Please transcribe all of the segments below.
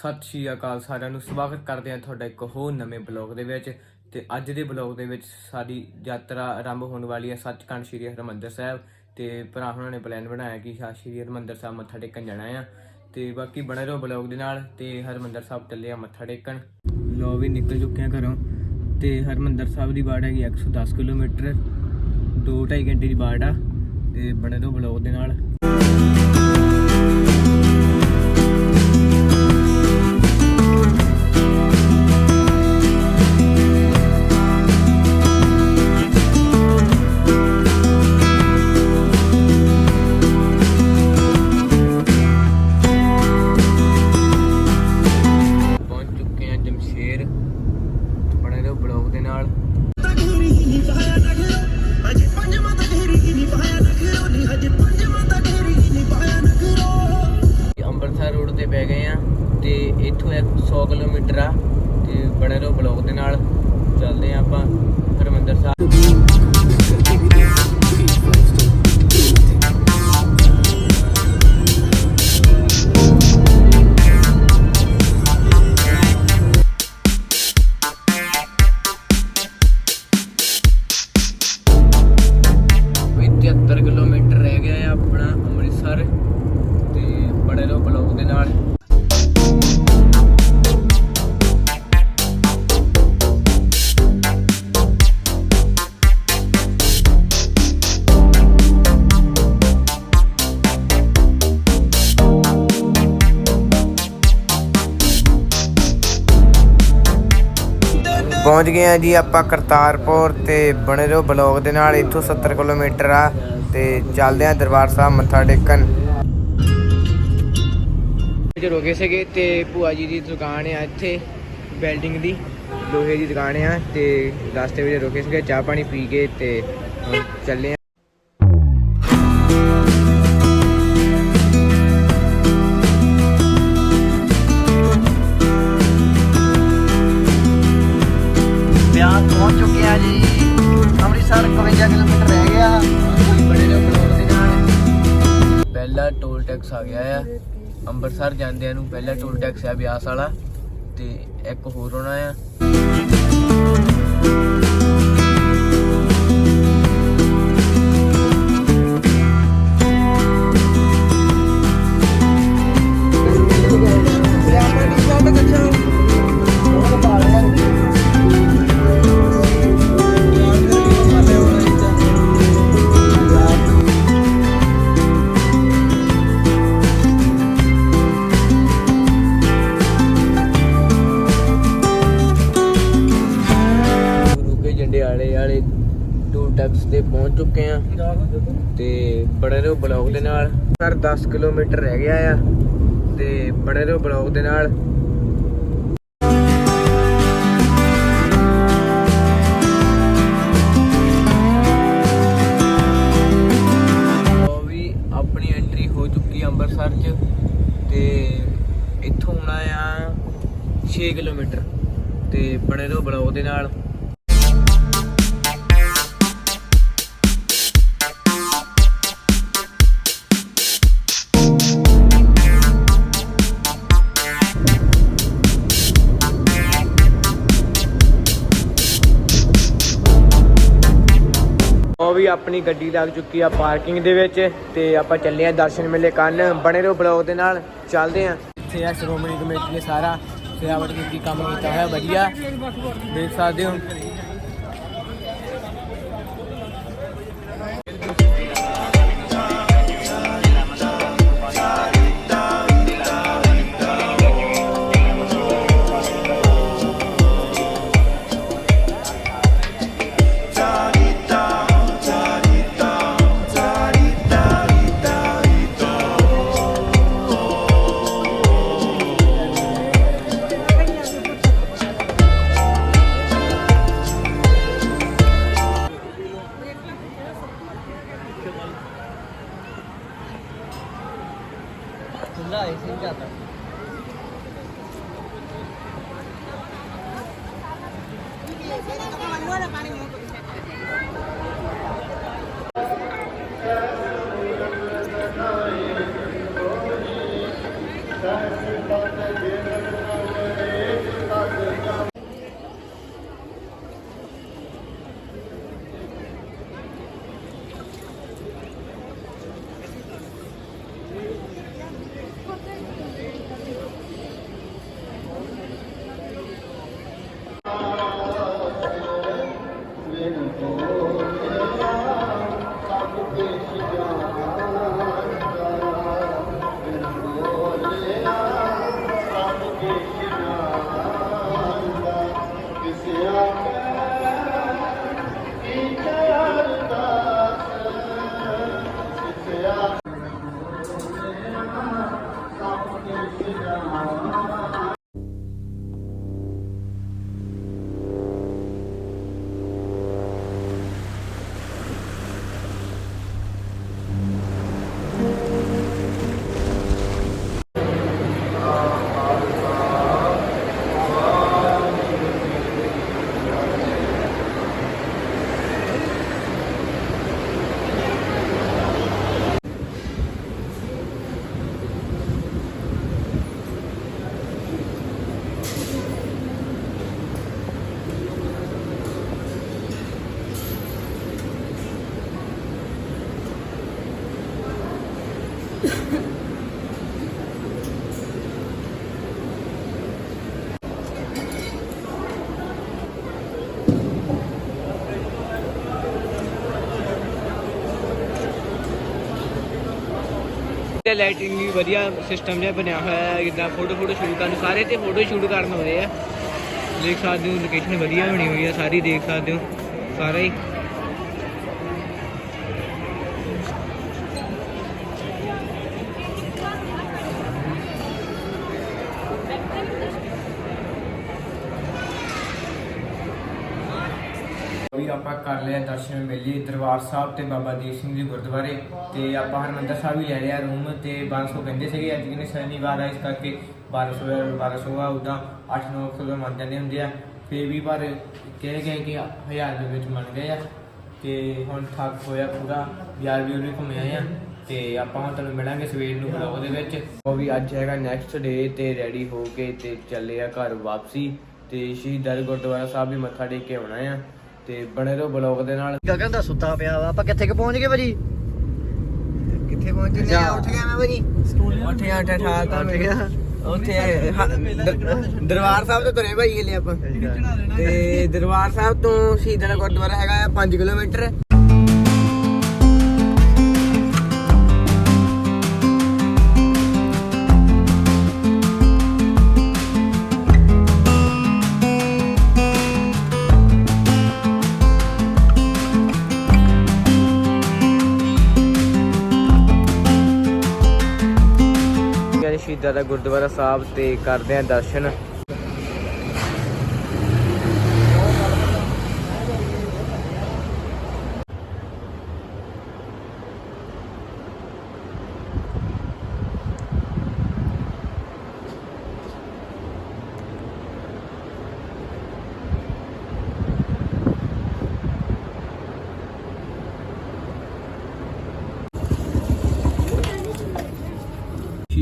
ਸਤਿ ਸ਼੍ਰੀ ਅਕਾਲ ਸਾਰਿਆਂ ਨੂੰ, ਸਵਾਗਤ ਕਰਦੇ ਹਾਂ ਤੁਹਾਡਾ ਇੱਕ ਹੋਰ ਨਵੇਂ ਬਲੌਗ ਦੇ ਵਿੱਚ ਤੇ ਅੱਜ ਦੇ ਬਲੌਗ ਦੇ ਵਿੱਚ ਸਾਡੀ ਯਾਤਰਾ ਆਰੰਭ ਹੋਣ ਵਾਲੀ ਹੈ ਸੱਚਖੰਡ ਸ੍ਰੀ ਹਰਿਮੰਦਰ ਸਾਹਿਬ ਤੇ ਭਰਾ ਹੁਣਾਂ ਨੇ ਪਲਾਨ ਬਣਾਇਆ ਕਿ ਸ਼ਾ- ਸ੍ਰੀ ਹਰਿਮੰਦਰ ਸਾਹਿਬ ਮੱਥਾ ਟੇਕਣ ਜਾਣਾ ਆ ਤੇ ਬਾਕੀ ਬਣੇ ਰਹੋ ਬਲੌਗ ਦੇ ਨਾਲ ਤੇ ਹਰਿਮੰਦਰ ਸਾਹਿਬ ਚੱਲੇ ਆ ਮੱਥਾ ਟੇਕਣ। ਲੋ ਵੀ ਨਿਕਲ ਚੁੱਕੇ ਆ ਘਰੋਂ ਤੇ ਹਰਿਮੰਦਰ ਸਾਹਿਬ ਦੀ ਬਾੜ ਹੈਗੀ 110 ਕਿਲੋਮੀਟਰ 2.5 ਘੰਟੇ ਦੀ ਬਾੜ ਆ ਤੇ ਬਣੇ ਰਹੋ ਬਲੌਗ ਦੇ ਨਾਲ। ਇੱਥੋਂ 100 ਕਿਲੋਮੀਟਰ ਆ ਤੇ ਬਣੇ ਰਹੋ ਬਲੌਗ ਦੇ ਨਾਲ। ਚੱਲਦੇ ਆ ਆਪਾਂ ਹਰਮੰਦਰ ਸਾਹਿਬ। ਵੀ 73 ਕਿਲੋਮੀਟਰ ਰਹਿ ਗਿਆ ਆ ਆਪਣਾ ਅੰਮ੍ਰਿਤਸਰ ਤੇ ਬੜੇ ਲੋਕ ਬਲੌਗ ਦੇ ਨਾਲ। ਪਹੁੰਚ ਗਏ ਆ ਜੀ ਆਪਾਂ ਕਰਤਾਰਪੁਰ ਤੇ ਬਣੇ ਰਹੋ ਬਲੌਗ ਦੇ ਨਾਲ, ਇੱਥੋਂ 70 ਕਿਲੋਮੀਟਰ ਆ ਤੇ ਚੱਲਦੇ ਆ ਦਰਬਾਰ ਸਾਹਿਬ ਮੱਥਾ ਟੇਕਣ। ਜੇ ਰੋਕੇ ਸੀਗੇ ਤੇ ਭੂਆ ਜੀ ਦੀ ਦੁਕਾਨ ਆ ਇੱਥੇ ਬਿਲਡਿੰਗ ਦੀ, ਲੋਹੇ ਦੀ ਦੁਕਾਨ ਆ ਤੇ ਰਸਤੇ ਵਿੱਚ ਰੁਕੇ ਸੀਗੇ, ਚਾਹ ਪਾਣੀ ਪੀ ਕੇ ਤੇ ਹੁਣ ਚੱਲੇ ਚੁੱਕੇ ਆ ਜੀ। ਅੰਮ੍ਰਿਤਸਰ 51 ਕਿਲੋਮੀਟਰ ਰਹਿ ਗਿਆ। ਬੜੇ ਰਹੋ ਬਲੌਗ ਦੇ ਨਾਲ। ਪਹਿਲਾ ਟੋਲ ਟੈਕਸ ਆ ਗਿਆ ਆ। ਅੰਮ੍ਰਿਤਸਰ ਜਾਂਦਿਆਂ ਨੂੰ ਪਹਿਲਾ ਟੋਲ ਟੈਕਸ ਆ ਬਿਆਸ ਵਾਲਾ। ਤੇ ਇੱਕ ਹੋਰ ਹੋਣਾ ਆ। ਟੂਲ ਤੇ ਪਹੁੰਚ ਚੁੱਕੇ ਆ। ਤੇ ਬੜੇ ਰੋ ਬਲੌਗ ਦੇ ਨਾਲ। ਸਰ 10 ਕਿਲੋਮੀਟਰ ਰਹਿ ਗਿਆ ਆ। ਤੇ ਬੜੇ ਰੋ ਬਲੌਗ ਦੇ ਨਾਲ। ਉਹ ਵੀ, ਆਪਣੀ ਐਂਟਰੀ ਹੋ ਚੁੱਕੀ ਅੰਮ੍ਰਿਤਸਰ ਚ। ਤੇ ਇੱਥੋਂ ਆਉਣਾ ਆ 6 ਕਿਲੋਮੀਟਰ। ਤੇ ਬਣੇ ਰਹੋ ਬਲੌਗ ਦੇ ਨਾਲ। ਵੀ ਆਪਣੀ ਗੱਡੀ ਲੱਗ ਚੁੱਕੀ ਆ ਪਾਰਕਿੰਗ ਦੇ ਵਿੱਚ ਤੇ ਆਪਾਂ ਚੱਲੇ ਆ ਦਰਸ਼ਨ ਮੇਲੇ ਕਰਨ। ਬਣੇ ਰਹੋ ਬਲੌਗ ਦੇ ਨਾਲ, ਚੱਲਦੇ ਆ। ਇੱਥੇ ਆ ਸ਼੍ਰੋਮਣੀ ਕਮੇਟੀ ਨੇ ਸਾਰਾ ਸਜਾਵਟ ਕੀਤੀ, ਕੰਮ ਕੀਤਾ ਹੋਇਆ, ਵਧੀਆ। ਦੇਖ ਸਕਦੇ ਹੋ। Lá, esse é. Senhor. ਤੇ ਲਾਈਟਿੰਗ ਵੀ ਵਧੀਆ ਸਿਸਟਮ ਜਿਹਾ ਬਣਿਆ ਹੋਇਆ ਹੈ, ਜਿੱਦਾਂ ਫੋਟੋ ਫੋਟੋ ਸ਼ੂਟ ਕਰਨ, ਸਾਰੇ ਤੇ ਫੋਟੋ ਸ਼ੂਟ ਕਰਨ ਆਉਂਦੇ ਆ। ਦੇਖ ਸਕਦੇ ਹੋ ਲੋਕੇਸ਼ਨ ਵਧੀਆ ਬਣੀ ਹੋਈ ਹੈ ਸਾਰੀ ਦੇਖ ਸਕਦੇ ਹੋ, ਸਾਰਾ ਹੀ। ਵੀ ਆਪਾਂ ਕਰ ਲਿਆ ਦਰਸ਼ਨ ਮੇਲੇ ਦਰਬਾਰ ਸਾਹਿਬ ਤੇ ਬਾਬਾ ਦੀਪ ਸਿੰਘ ਜੀ ਗੁਰਦੁਆਰੇ ਤੇ ਆਪਾਂ ਹਰਮੰਦਰ ਸਾਹਿਬ ਵੀ ਲੈ ਲਿਆ ਰੂਮ ਤੇ। 1200 ਕਹਿੰਦੇ ਸੀਗੇ, ਅੱਜ ਕਿਨੇ ਸ਼ਨੀਵਾਰ ਆ, ਇਸ ਕਰਕੇ 1200 1200 ਆ ਉਦਾਂ 8-900 ਦਾ ਮੰਨ ਜਾਂਦੇ ਹੁੰਦੇ ਆ। ਫੇਰ ਵੀ ਪਰ ਕਹਿ ਗਏ ਕਿ 1000 ਦੇ ਵਿੱਚ ਮੰਨ ਗਏ ਆ। ਤੇ ਹੁਣ ਥੱਕ ਹੋਇਆ ਪੂਰਾ, ਯਾਰ ਵੀ ਉਹਨੇ ਘੁੰਮੇ ਆਏ ਆ। ਤੇ ਆਪਾਂ ਹੁਣ ਤੁਹਾਨੂੰ ਮਿਲਾਂਗੇ ਸਵੇਰ ਨੂੰ ਬਲੌਗ ਦੇ ਵਿੱਚ। ਉਹ ਵੀ ਅੱਜ ਹੈਗਾ ਨੈਕਸਟ ਡੇ ਤੇ ਰੈਡੀ ਹੋ ਕੇ ਤੇ ਚੱਲੇ ਆ ਘਰ ਵਾਪਸੀ। ਤੇ ਸ਼ਹੀਦਾਂ ਗੁਰਦੁਆਰਾ ਸਾਹਿਬ ਵੀ ਮੱਥਾ ਟੇਕ ਕੇ ਆਉਣਾ ਆ। ਤੇ ਬਣੇ ਰਹੋ ਬਲੌਗ ਦੇ ਨਾਲ। ਗਗਨ ਦਾ ਸੁੱਤਾ ਪਿਆ ਵਾ ਆਪਾਂ ਕਿੱਥੇ ਕਿ ਪਹੁੰਚ ਗਏ ਭਾਜੀ? ਕਿੱਥੇ ਪਹੁੰਚੇ ਅੱਛਾ, ਉੱਠ ਗਿਆ ਮੈਂ ਭਾਜੀ। ਉੱਠ ਗਿਆ ਉੱਠ ਠਾ ਤਾਂ ਉੱਠ ਗਿਆ। ਉੱਥੇ ਦਰਬਾਰ ਸਾਹਿਬ ਤੋਂ ਤੁਰੇ ਭਾਈ ਹਲੇ ਆਪਾਂ। ਤੇ ਦਰਬਾਰ ਸਾਹਿਬ ਤੋਂ ਸ਼ਹੀਦਾਂ ਦਾ ਗੁਰਦੁਆਰਾ ਹੈਗਾ ਆ 5 ਕਿਲੋਮੀਟਰ। ਸ਼ਹੀਦਾਂ ਦਾ ਗੁਰਦੁਆਰਾ ਸਾਹਿਬ ਤੇ ਕਰਦੇ ਆ ਦਰਸ਼ਨ।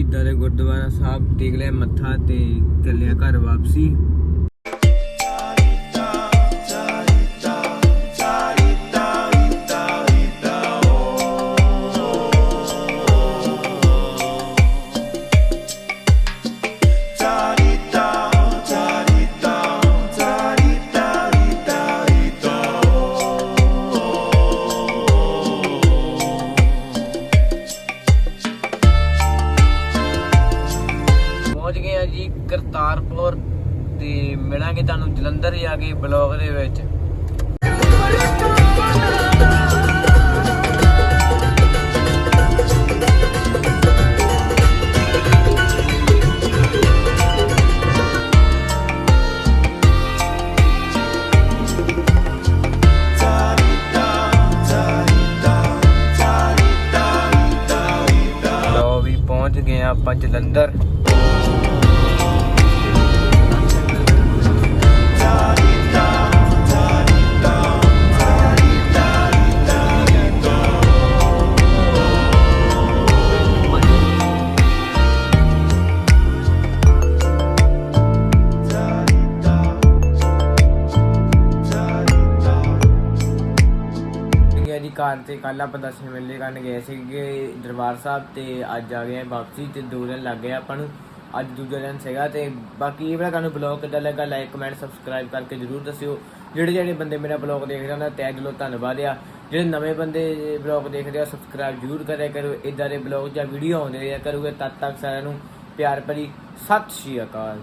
ਸ਼ਹੀਦਾਂ ਦੇ ਗੁਰਦੁਆਰਾ ਸਾਹਿਬ ਟੇਕ ਲਿਆ ਮੱਥਾ ਤੇ ਚੱਲਿਆ ਘਰ ਵਾਪਸੀ। ਪਹੁੰਚ ਗਏ ਆ ਤੇ ਕੱਲ ਆਪਾਂ ਦਰਸ਼ਨ ਮੇਲੇ ਕਰਨ ਗਏ ਸੀਗੇ, ਦਰਬਾਰ ਸਾਹਿਬ ਤੇ ਅੱਜ ਆ ਗਏ ਆ ਵਾਪਸੀ ਤੇ ਦੋ ਦਿਨ ਲੱਗ ਗਏ ਆਪਾਂ ਨੂੰ, ਅੱਜ ਦੂਜਾ ਦਿਨ ਸੀਗਾ ਤੇ ਬਾਕੀ ਇਹ ਵਾਲਾ ਤੁਹਾਨੂੰ ਬਲੌਗ ਕਿੱਦਾਂ ਲੱਗਾ ਲਾਈਕ ਕਮੈਂਟ ਸਬਸਕ੍ਰਾਈਬ ਕਰਕੇ ਜਰੂਰ ਦੱਸਿਓ। ਜਿਹੜੇ ਜਿਹੜੇ ਬੰਦੇ ਮੇਰਾ ਬਲੌਗ ਦੇਖਦੇ ਰਹੇ ਉਹਨਾਂ ਦਾ ਤਹਿ ਦਿਲੋਂ ਧੰਨਵਾਦ ਆ। ਜਿਹੜੇ ਨਵੇਂ ਬੰਦੇ ਬਲੌਗ ਦੇਖਦੇ ਆ ਸਬਸਕ੍ਰਾਈਬ ਜਰੂਰ ਕਰਿਆ ਕਰੋ। ਇਦਾਂ ਦੇ ਬਲੌਗ ਜਾਂ ਵੀਡੀਓ ਆਉਂਦੇ ਰਿਹਾ ਕਰੂਗੇ ਤਦ ਤੱਕ ਸਾਰਿਆਂ ਨੂੰ ਪਿਆਰ ਭਰੀ ਸਤਿ ਸ਼੍ਰੀ ਅਕਾਲ।